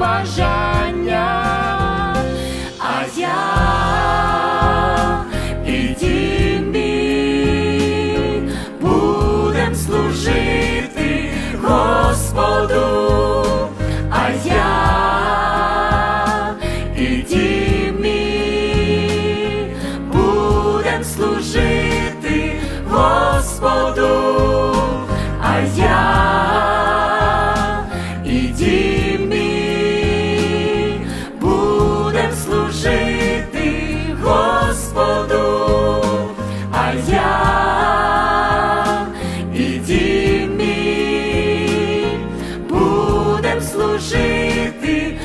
Pajá. я і дім мій будем служити.